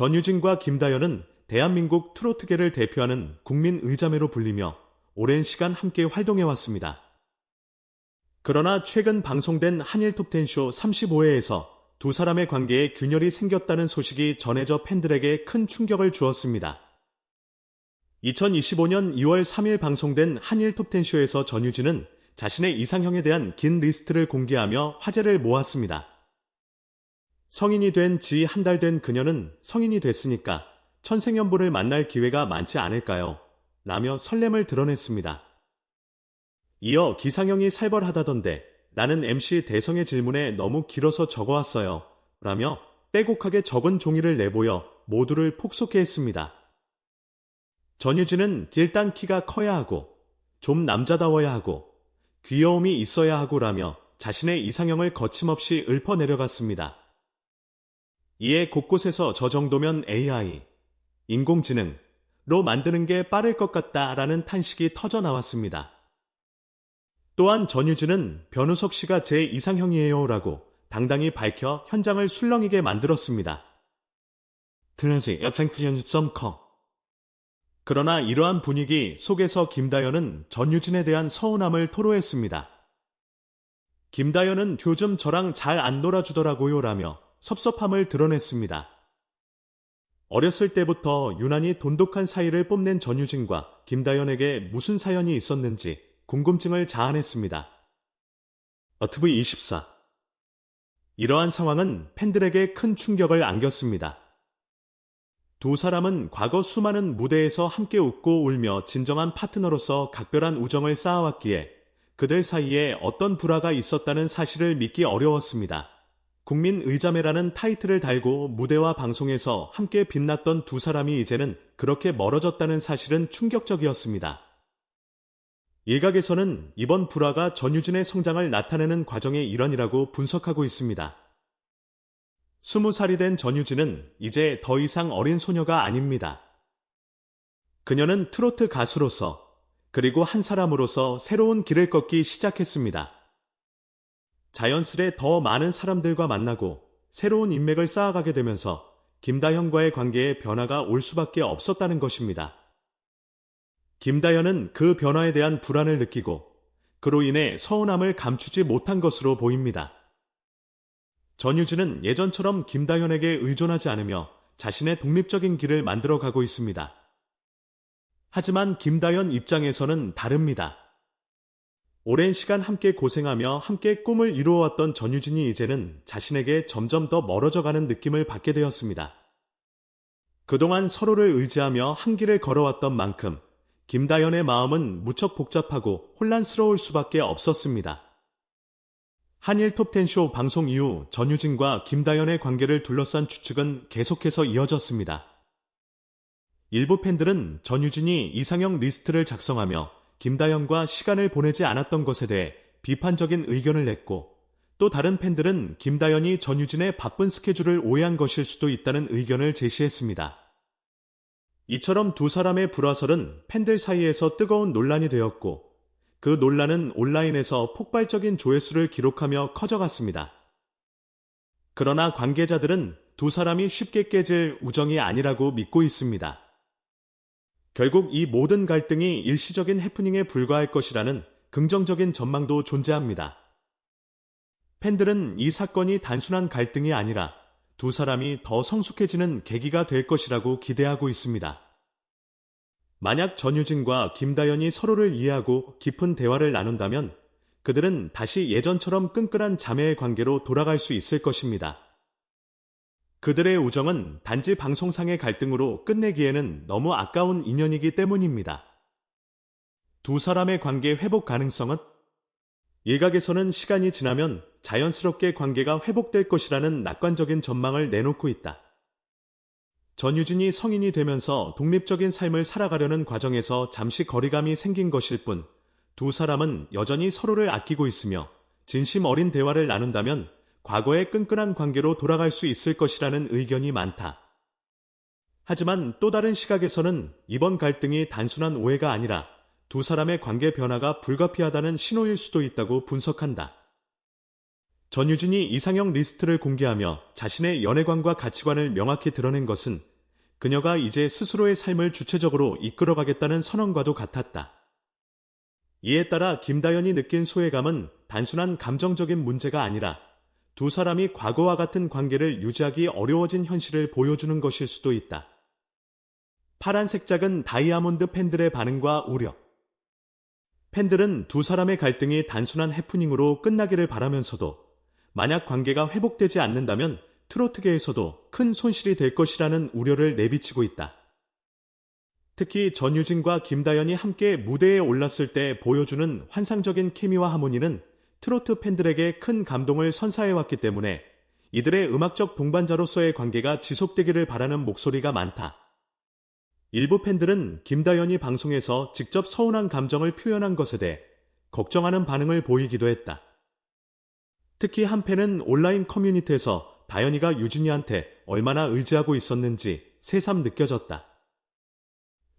전유진과 김다연은 대한민국 트로트계를 대표하는 국민 의자매로 불리며 오랜 시간 함께 활동해왔습니다. 그러나 최근 방송된 한일 톱텐쇼 35회에서 두 사람의 관계에 균열이 생겼다는 소식이 전해져 팬들에게 큰 충격을 주었습니다. 2025년 2월 3일 방송된 한일 톱텐쇼에서 전유진은 자신의 이상형에 대한 긴 리스트를 공개하며 화제를 모았습니다. 성인이 된 지 한 달 된 그녀는 성인이 됐으니까 천생연분을 만날 기회가 많지 않을까요? 라며 설렘을 드러냈습니다. 이어 기상형이 살벌하다던데 나는 MC 대성의 질문에 너무 길어서 적어왔어요. 라며 빼곡하게 적은 종이를 내보여 모두를 폭소케 했습니다. 전유진은 일단 키가 커야 하고 좀 남자다워야 하고 귀여움이 있어야 하고라며 자신의 이상형을 거침없이 읊어내려갔습니다. 이에 곳곳에서 저 정도면 AI, 인공지능로 만드는 게 빠를 것 같다라는 탄식이 터져 나왔습니다. 또한 전유진은 변우석 씨가 제 이상형이에요 라고 당당히 밝혀 현장을 술렁이게 만들었습니다. 트렌지 fnq.com 그러나 이러한 분위기 속에서 김다연은 전유진에 대한 서운함을 토로했습니다. 김다연은 요즘 저랑 잘 안 놀아주더라고요 라며 섭섭함을 드러냈습니다. 어렸을 때부터 유난히 돈독한 사이를 뽐낸 전유진과 김다연에게 무슨 사연이 있었는지 궁금증을 자아냈습니다. 어트브24 이러한 상황은 팬들에게 큰 충격을 안겼습니다. 두 사람은 과거 수많은 무대에서 함께 웃고 울며 진정한 파트너로서 각별한 우정을 쌓아왔기에 그들 사이에 어떤 불화가 있었다는 사실을 믿기 어려웠습니다. 국민 의자매라는 타이틀을 달고 무대와 방송에서 함께 빛났던 두 사람이 이제는 그렇게 멀어졌다는 사실은 충격적이었습니다. 일각에서는 이번 불화가 전유진의 성장을 나타내는 과정의 일환이라고 분석하고 있습니다. 20살이 된 전유진은 이제 더 이상 어린 소녀가 아닙니다. 그녀는 트로트 가수로서 그리고 한 사람으로서 새로운 길을 걷기 시작했습니다. 자연스레 더 많은 사람들과 만나고 새로운 인맥을 쌓아가게 되면서 김다현과의 관계에 변화가 올 수밖에 없었다는 것입니다. 김다현은 그 변화에 대한 불안을 느끼고 그로 인해 서운함을 감추지 못한 것으로 보입니다. 전유진은 예전처럼 김다현에게 의존하지 않으며 자신의 독립적인 길을 만들어 가고 있습니다. 하지만 김다현 입장에서는 다릅니다. 오랜 시간 함께 고생하며 함께 꿈을 이루어왔던 전유진이 이제는 자신에게 점점 더 멀어져 가는 느낌을 받게 되었습니다. 그동안 서로를 의지하며 한 길을 걸어왔던 만큼 김다현의 마음은 무척 복잡하고 혼란스러울 수밖에 없었습니다. 한일 톱텐쇼 방송 이후 전유진과 김다연의 관계를 둘러싼 추측은 계속해서 이어졌습니다. 일부 팬들은 전유진이 이상형 리스트를 작성하며 김다연과 시간을 보내지 않았던 것에 대해 비판적인 의견을 냈고 또 다른 팬들은 김다연이 전유진의 바쁜 스케줄을 오해한 것일 수도 있다는 의견을 제시했습니다. 이처럼 두 사람의 불화설은 팬들 사이에서 뜨거운 논란이 되었고 그 논란은 온라인에서 폭발적인 조회수를 기록하며 커져갔습니다. 그러나 관계자들은 두 사람이 쉽게 깨질 우정이 아니라고 믿고 있습니다. 결국 이 모든 갈등이 일시적인 해프닝에 불과할 것이라는 긍정적인 전망도 존재합니다. 팬들은 이 사건이 단순한 갈등이 아니라 두 사람이 더 성숙해지는 계기가 될 것이라고 기대하고 있습니다. 만약 전유진과 김다연이 서로를 이해하고 깊은 대화를 나눈다면 그들은 다시 예전처럼 끈끈한 자매의 관계로 돌아갈 수 있을 것입니다. 그들의 우정은 단지 방송상의 갈등으로 끝내기에는 너무 아까운 인연이기 때문입니다. 두 사람의 관계 회복 가능성은 일각에서는 시간이 지나면 자연스럽게 관계가 회복될 것이라는 낙관적인 전망을 내놓고 있다. 전유진이 성인이 되면서 독립적인 삶을 살아가려는 과정에서 잠시 거리감이 생긴 것일 뿐 두 사람은 여전히 서로를 아끼고 있으며 진심 어린 대화를 나눈다면 과거의 끈끈한 관계로 돌아갈 수 있을 것이라는 의견이 많다. 하지만 또 다른 시각에서는 이번 갈등이 단순한 오해가 아니라 두 사람의 관계 변화가 불가피하다는 신호일 수도 있다고 분석한다. 전유진이 이상형 리스트를 공개하며 자신의 연애관과 가치관을 명확히 드러낸 것은 그녀가 이제 스스로의 삶을 주체적으로 이끌어가겠다는 선언과도 같았다. 이에 따라 김다연이 느낀 소외감은 단순한 감정적인 문제가 아니라 두 사람이 과거와 같은 관계를 유지하기 어려워진 현실을 보여주는 것일 수도 있다. 파란색 작은 다이아몬드 팬들의 반응과 우려. 팬들은 두 사람의 갈등이 단순한 해프닝으로 끝나기를 바라면서도 만약 관계가 회복되지 않는다면 트로트계에서도 큰 손실이 될 것이라는 우려를 내비치고 있다. 특히 전유진과 김다연이 함께 무대에 올랐을 때 보여주는 환상적인 케미와 하모니는 트로트 팬들에게 큰 감동을 선사해왔기 때문에 이들의 음악적 동반자로서의 관계가 지속되기를 바라는 목소리가 많다. 일부 팬들은 김다연이 방송에서 직접 서운한 감정을 표현한 것에 대해 걱정하는 반응을 보이기도 했다. 특히 한 팬은 온라인 커뮤니티에서 다연이가 유진이한테 얼마나 의지하고 있었는지 새삼 느껴졌다.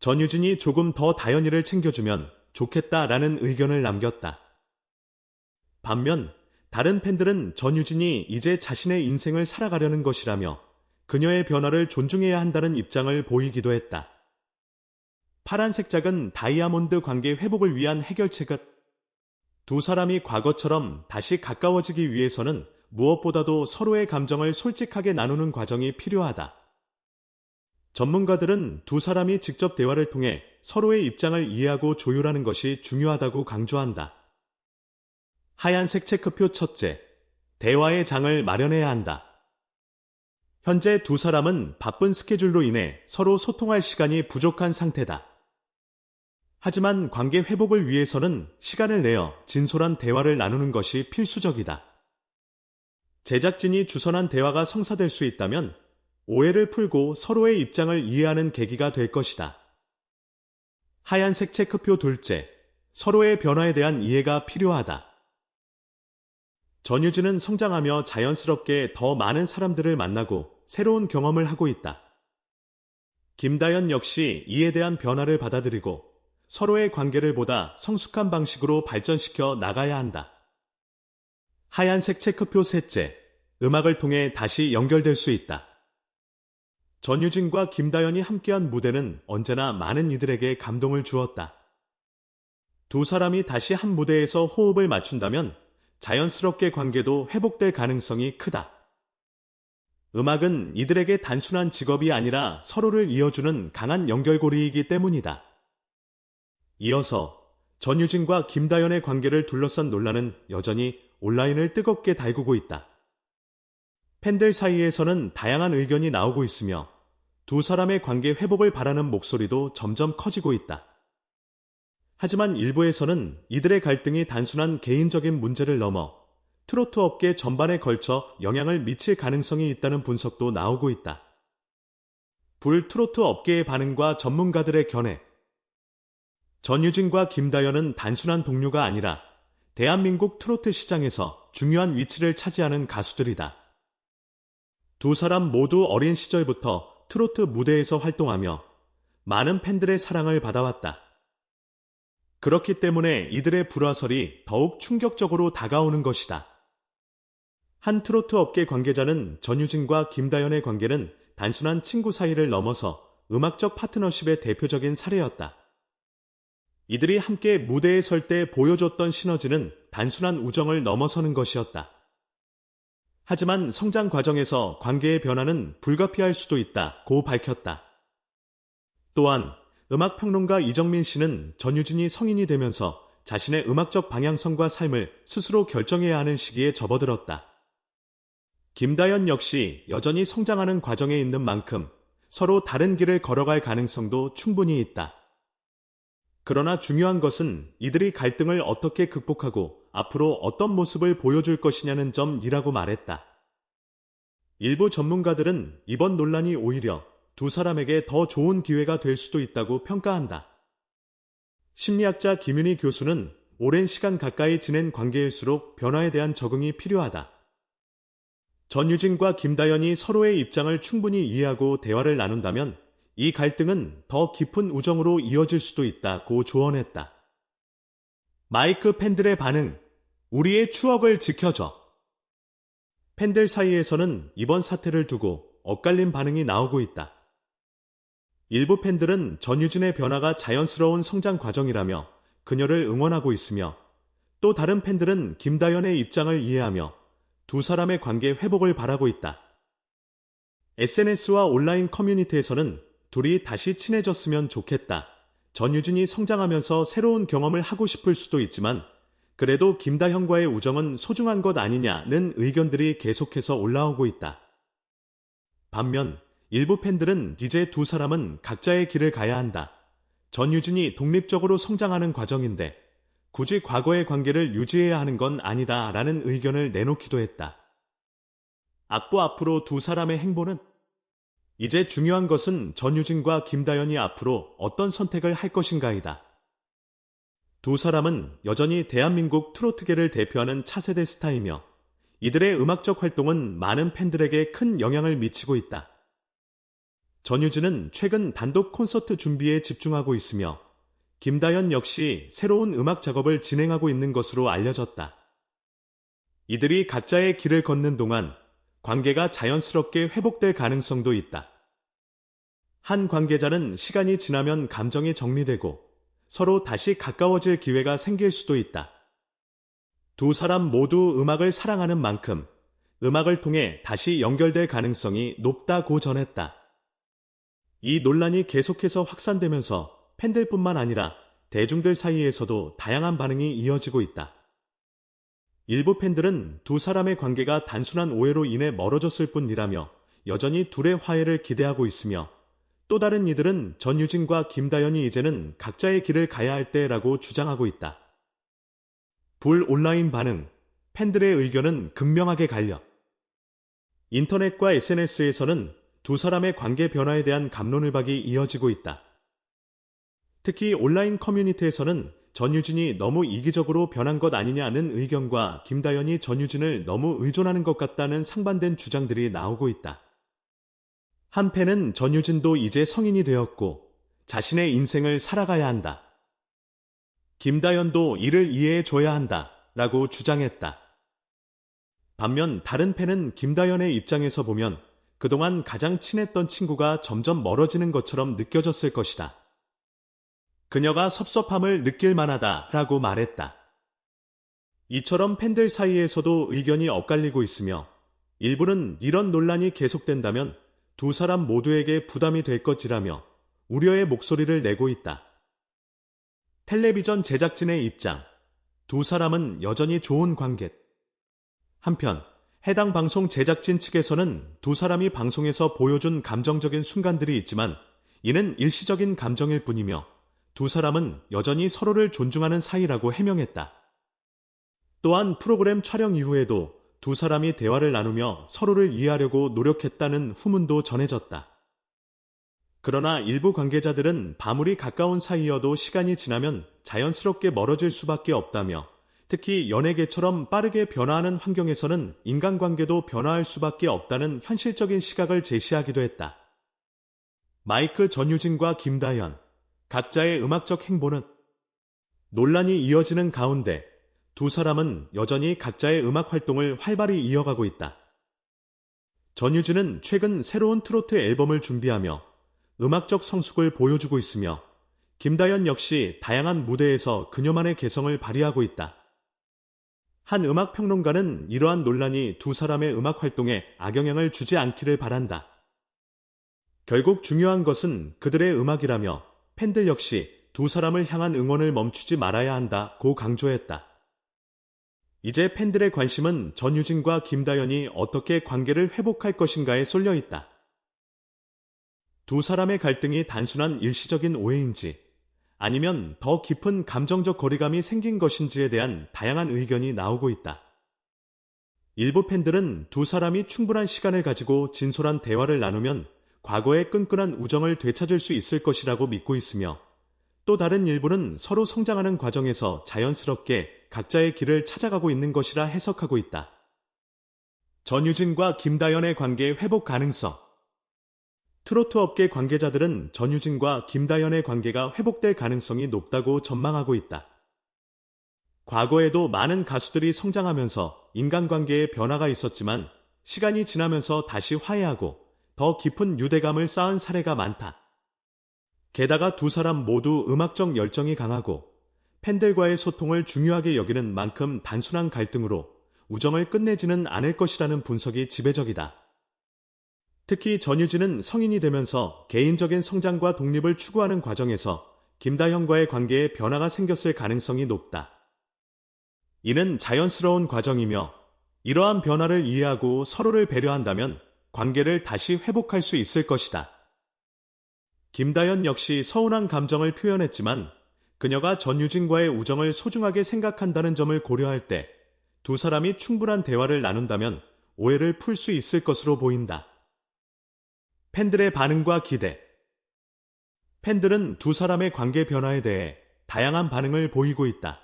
전유진이 조금 더 다연이를 챙겨주면 좋겠다라는 의견을 남겼다. 반면 다른 팬들은 전유진이 이제 자신의 인생을 살아가려는 것이라며 그녀의 변화를 존중해야 한다는 입장을 보이기도 했다. 파란색 작은 다이아몬드 관계 회복을 위한 해결책은 두 사람이 과거처럼 다시 가까워지기 위해서는 무엇보다도 서로의 감정을 솔직하게 나누는 과정이 필요하다. 전문가들은 두 사람이 직접 대화를 통해 서로의 입장을 이해하고 조율하는 것이 중요하다고 강조한다. 하얀색 체크표 첫째. 대화의 장을 마련해야 한다. 현재 두 사람은 바쁜 스케줄로 인해 서로 소통할 시간이 부족한 상태다. 하지만 관계 회복을 위해서는 시간을 내어 진솔한 대화를 나누는 것이 필수적이다. 제작진이 주선한 대화가 성사될 수 있다면 오해를 풀고 서로의 입장을 이해하는 계기가 될 것이다. 하얀색 체크표 둘째, 서로의 변화에 대한 이해가 필요하다. 전유진은 성장하며 자연스럽게 더 많은 사람들을 만나고 새로운 경험을 하고 있다. 김다연 역시 이에 대한 변화를 받아들이고 서로의 관계를 보다 성숙한 방식으로 발전시켜 나가야 한다. 하얀색 체크표 셋째, 음악을 통해 다시 연결될 수 있다. 전유진과 김다연이 함께한 무대는 언제나 많은 이들에게 감동을 주었다. 두 사람이 다시 한 무대에서 호흡을 맞춘다면 자연스럽게 관계도 회복될 가능성이 크다. 음악은 이들에게 단순한 직업이 아니라 서로를 이어주는 강한 연결고리이기 때문이다. 이어서 전유진과 김다연의 관계를 둘러싼 논란은 여전히 온라인을 뜨겁게 달구고 있다. 팬들 사이에서는 다양한 의견이 나오고 있으며 두 사람의 관계 회복을 바라는 목소리도 점점 커지고 있다. 하지만 일부에서는 이들의 갈등이 단순한 개인적인 문제를 넘어 트로트 업계 전반에 걸쳐 영향을 미칠 가능성이 있다는 분석도 나오고 있다. 불 트로트 업계의 반응과 전문가들의 견해. 전유진과 김다연은 단순한 동료가 아니라 대한민국 트로트 시장에서 중요한 위치를 차지하는 가수들이다. 두 사람 모두 어린 시절부터 트로트 무대에서 활동하며 많은 팬들의 사랑을 받아왔다. 그렇기 때문에 이들의 불화설이 더욱 충격적으로 다가오는 것이다. 한 트로트 업계 관계자는 전유진과 김다연의 관계는 단순한 친구 사이를 넘어서 음악적 파트너십의 대표적인 사례였다. 이들이 함께 무대에 설 때 보여줬던 시너지는 단순한 우정을 넘어서는 것이었다. 하지만 성장 과정에서 관계의 변화는 불가피할 수도 있다고 밝혔다. 또한 음악평론가 이정민 씨는 전유진이 성인이 되면서 자신의 음악적 방향성과 삶을 스스로 결정해야 하는 시기에 접어들었다. 김다연 역시 여전히 성장하는 과정에 있는 만큼 서로 다른 길을 걸어갈 가능성도 충분히 있다. 그러나 중요한 것은 이들이 갈등을 어떻게 극복하고 앞으로 어떤 모습을 보여줄 것이냐는 점이라고 말했다. 일부 전문가들은 이번 논란이 오히려 두 사람에게 더 좋은 기회가 될 수도 있다고 평가한다. 심리학자 김윤희 교수는 오랜 시간 가까이 지낸 관계일수록 변화에 대한 적응이 필요하다. 전유진과 김다연이 서로의 입장을 충분히 이해하고 대화를 나눈다면 이 갈등은 더 깊은 우정으로 이어질 수도 있다고 조언했다. 마이크 팬들의 반응, 우리의 추억을 지켜줘. 팬들 사이에서는 이번 사태를 두고 엇갈린 반응이 나오고 있다. 일부 팬들은 전유진의 변화가 자연스러운 성장 과정이라며 그녀를 응원하고 있으며 또 다른 팬들은 김다연의 입장을 이해하며 두 사람의 관계 회복을 바라고 있다. SNS와 온라인 커뮤니티에서는 둘이 다시 친해졌으면 좋겠다. 전유진이 성장하면서 새로운 경험을 하고 싶을 수도 있지만 그래도 김다현과의 우정은 소중한 것 아니냐는 의견들이 계속해서 올라오고 있다. 반면 일부 팬들은 이제 두 사람은 각자의 길을 가야 한다. 전유진이 독립적으로 성장하는 과정인데 굳이 과거의 관계를 유지해야 하는 건 아니다 라는 의견을 내놓기도 했다. 악보 앞으로 두 사람의 행보는 이제 중요한 것은 전유진과 김다연이 앞으로 어떤 선택을 할 것인가이다. 두 사람은 여전히 대한민국 트로트계를 대표하는 차세대 스타이며 이들의 음악적 활동은 많은 팬들에게 큰 영향을 미치고 있다. 전유진은 최근 단독 콘서트 준비에 집중하고 있으며 김다연 역시 새로운 음악 작업을 진행하고 있는 것으로 알려졌다. 이들이 각자의 길을 걷는 동안 관계가 자연스럽게 회복될 가능성도 있다. 한 관계자는 시간이 지나면 감정이 정리되고 서로 다시 가까워질 기회가 생길 수도 있다. 두 사람 모두 음악을 사랑하는 만큼 음악을 통해 다시 연결될 가능성이 높다고 전했다. 이 논란이 계속해서 확산되면서 팬들뿐만 아니라 대중들 사이에서도 다양한 반응이 이어지고 있다. 일부 팬들은 두 사람의 관계가 단순한 오해로 인해 멀어졌을 뿐이라며 여전히 둘의 화해를 기대하고 있으며 또 다른 이들은 전유진과 김다연이 이제는 각자의 길을 가야 할 때라고 주장하고 있다. 불 온라인 반응, 팬들의 의견은 극명하게 갈려. 인터넷과 SNS에서는 두 사람의 관계 변화에 대한 감론을박이 이어지고 있다. 특히 온라인 커뮤니티에서는 전유진이 너무 이기적으로 변한 것 아니냐는 의견과 김다연이 전유진을 너무 의존하는 것 같다는 상반된 주장들이 나오고 있다. 한팬은 전유진도 이제 성인이 되었고 자신의 인생을 살아가야 한다. 김다연도 이를 이해해 줘야 한다. 라고 주장했다. 반면 다른 팬은 김다연의 입장에서 보면 그동안 가장 친했던 친구가 점점 멀어지는 것처럼 느껴졌을 것이다. 그녀가 섭섭함을 느낄 만하다 라고 말했다. 이처럼 팬들 사이에서도 의견이 엇갈리고 있으며 일부는 이런 논란이 계속된다면 두 사람 모두에게 부담이 될 것이라며 우려의 목소리를 내고 있다. 텔레비전 제작진의 입장. 두 사람은 여전히 좋은 관계. 한편 해당 방송 제작진 측에서는 두 사람이 방송에서 보여준 감정적인 순간들이 있지만 이는 일시적인 감정일 뿐이며 두 사람은 여전히 서로를 존중하는 사이라고 해명했다. 또한 프로그램 촬영 이후에도 두 사람이 대화를 나누며 서로를 이해하려고 노력했다는 후문도 전해졌다. 그러나 일부 관계자들은 바물이 가까운 사이여도 시간이 지나면 자연스럽게 멀어질 수밖에 없다며 특히 연예계처럼 빠르게 변화하는 환경에서는 인간관계도 변화할 수밖에 없다는 현실적인 시각을 제시하기도 했다. 마이크 전유진과 김다현, 각자의 음악적 행보는 논란이 이어지는 가운데 두 사람은 여전히 각자의 음악 활동을 활발히 이어가고 있다. 전유진은 최근 새로운 트로트 앨범을 준비하며 음악적 성숙을 보여주고 있으며 김다연 역시 다양한 무대에서 그녀만의 개성을 발휘하고 있다. 한 음악 평론가는 이러한 논란이 두 사람의 음악 활동에 악영향을 주지 않기를 바란다. 결국 중요한 것은 그들의 음악이라며 팬들 역시 두 사람을 향한 응원을 멈추지 말아야 한다고 강조했다. 이제 팬들의 관심은 전유진과 김다연이 어떻게 관계를 회복할 것인가에 쏠려 있다. 두 사람의 갈등이 단순한 일시적인 오해인지 아니면 더 깊은 감정적 거리감이 생긴 것인지에 대한 다양한 의견이 나오고 있다. 일부 팬들은 두 사람이 충분한 시간을 가지고 진솔한 대화를 나누면 과거의 끈끈한 우정을 되찾을 수 있을 것이라고 믿고 있으며 또 다른 일부는 서로 성장하는 과정에서 자연스럽게 각자의 길을 찾아가고 있는 것이라 해석하고 있다. 전유진과 김다연의 관계 회복 가능성 트로트 업계 관계자들은 전유진과 김다연의 관계가 회복될 가능성이 높다고 전망하고 있다. 과거에도 많은 가수들이 성장하면서 인간관계에 변화가 있었지만 시간이 지나면서 다시 화해하고 더 깊은 유대감을 쌓은 사례가 많다. 게다가 두 사람 모두 음악적 열정이 강하고 팬들과의 소통을 중요하게 여기는 만큼 단순한 갈등으로 우정을 끝내지는 않을 것이라는 분석이 지배적이다. 특히 전유진은 성인이 되면서 개인적인 성장과 독립을 추구하는 과정에서 김다현과의 관계에 변화가 생겼을 가능성이 높다. 이는 자연스러운 과정이며 이러한 변화를 이해하고 서로를 배려한다면 관계를 다시 회복할 수 있을 것이다. 김다현 역시 서운한 감정을 표현했지만 그녀가 전유진과의 우정을 소중하게 생각한다는 점을 고려할 때 두 사람이 충분한 대화를 나눈다면 오해를 풀 수 있을 것으로 보인다. 팬들의 반응과 기대 팬들은 두 사람의 관계 변화에 대해 다양한 반응을 보이고 있다.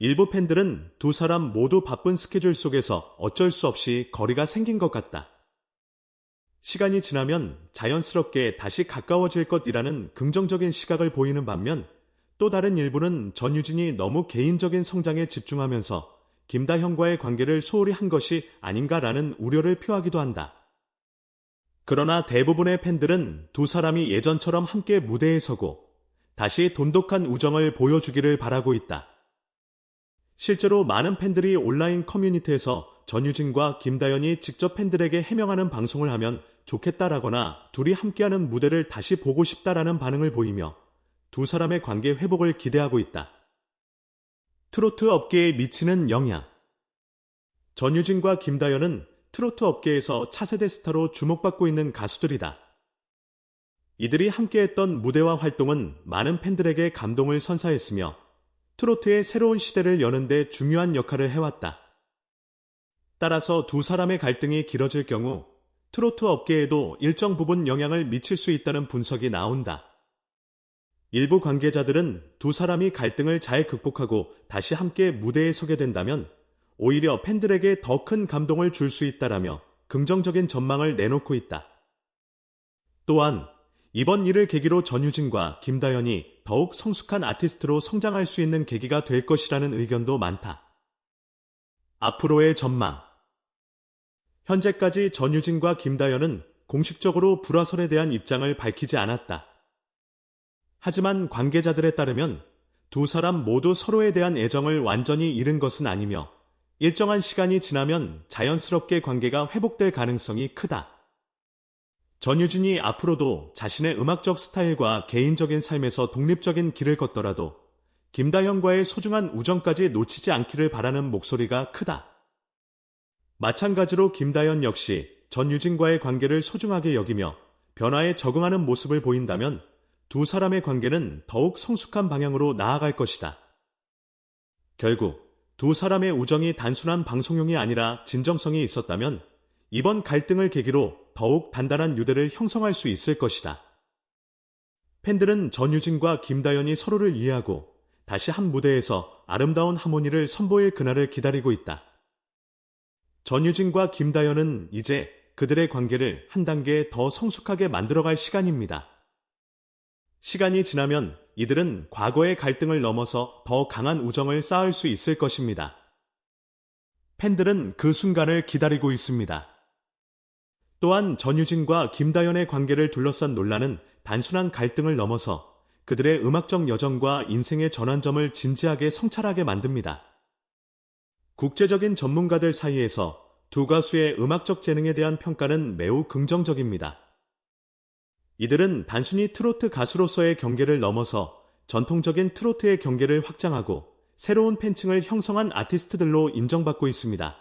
일부 팬들은 두 사람 모두 바쁜 스케줄 속에서 어쩔 수 없이 거리가 생긴 것 같다. 시간이 지나면 자연스럽게 다시 가까워질 것이라는 긍정적인 시각을 보이는 반면 또 다른 일부는 전유진이 너무 개인적인 성장에 집중하면서 김다현과의 관계를 소홀히 한 것이 아닌가라는 우려를 표하기도 한다. 그러나 대부분의 팬들은 두 사람이 예전처럼 함께 무대에 서고 다시 돈독한 우정을 보여주기를 바라고 있다. 실제로 많은 팬들이 온라인 커뮤니티에서 전유진과 김다연이 직접 팬들에게 해명하는 방송을 하면 좋겠다라거나 둘이 함께하는 무대를 다시 보고 싶다라는 반응을 보이며 두 사람의 관계 회복을 기대하고 있다. 트로트 업계에 미치는 영향 전유진과 김다연은 트로트 업계에서 차세대 스타로 주목받고 있는 가수들이다. 이들이 함께했던 무대와 활동은 많은 팬들에게 감동을 선사했으며 트로트의 새로운 시대를 여는데 중요한 역할을 해왔다. 따라서 두 사람의 갈등이 길어질 경우 트로트 업계에도 일정 부분 영향을 미칠 수 있다는 분석이 나온다. 일부 관계자들은 두 사람이 갈등을 잘 극복하고 다시 함께 무대에 서게 된다면 오히려 팬들에게 더 큰 감동을 줄 수 있다라며 긍정적인 전망을 내놓고 있다. 또한 이번 일을 계기로 전유진과 김다연이 더욱 성숙한 아티스트로 성장할 수 있는 계기가 될 것이라는 의견도 많다. 앞으로의 전망 현재까지 전유진과 김다연은 공식적으로 불화설에 대한 입장을 밝히지 않았다. 하지만 관계자들에 따르면 두 사람 모두 서로에 대한 애정을 완전히 잃은 것은 아니며 일정한 시간이 지나면 자연스럽게 관계가 회복될 가능성이 크다. 전유진이 앞으로도 자신의 음악적 스타일과 개인적인 삶에서 독립적인 길을 걷더라도 김다현과의 소중한 우정까지 놓치지 않기를 바라는 목소리가 크다. 마찬가지로 김다현 역시 전유진과의 관계를 소중하게 여기며 변화에 적응하는 모습을 보인다면 두 사람의 관계는 더욱 성숙한 방향으로 나아갈 것이다. 결국 두 사람의 우정이 단순한 방송용이 아니라 진정성이 있었다면 이번 갈등을 계기로 더욱 단단한 유대를 형성할 수 있을 것이다. 팬들은 전유진과 김다연이 서로를 이해하고 다시 한 무대에서 아름다운 하모니를 선보일 그날을 기다리고 있다. 전유진과 김다연은 이제 그들의 관계를 한 단계 더 성숙하게 만들어갈 시간입니다. 시간이 지나면 이들은 과거의 갈등을 넘어서 더 강한 우정을 쌓을 수 있을 것입니다. 팬들은 그 순간을 기다리고 있습니다. 또한 전유진과 김다연의 관계를 둘러싼 논란은 단순한 갈등을 넘어서 그들의 음악적 여정과 인생의 전환점을 진지하게 성찰하게 만듭니다. 국제적인 전문가들 사이에서 두 가수의 음악적 재능에 대한 평가는 매우 긍정적입니다. 이들은 단순히 트로트 가수로서의 경계를 넘어서 전통적인 트로트의 경계를 확장하고 새로운 팬층을 형성한 아티스트들로 인정받고 있습니다.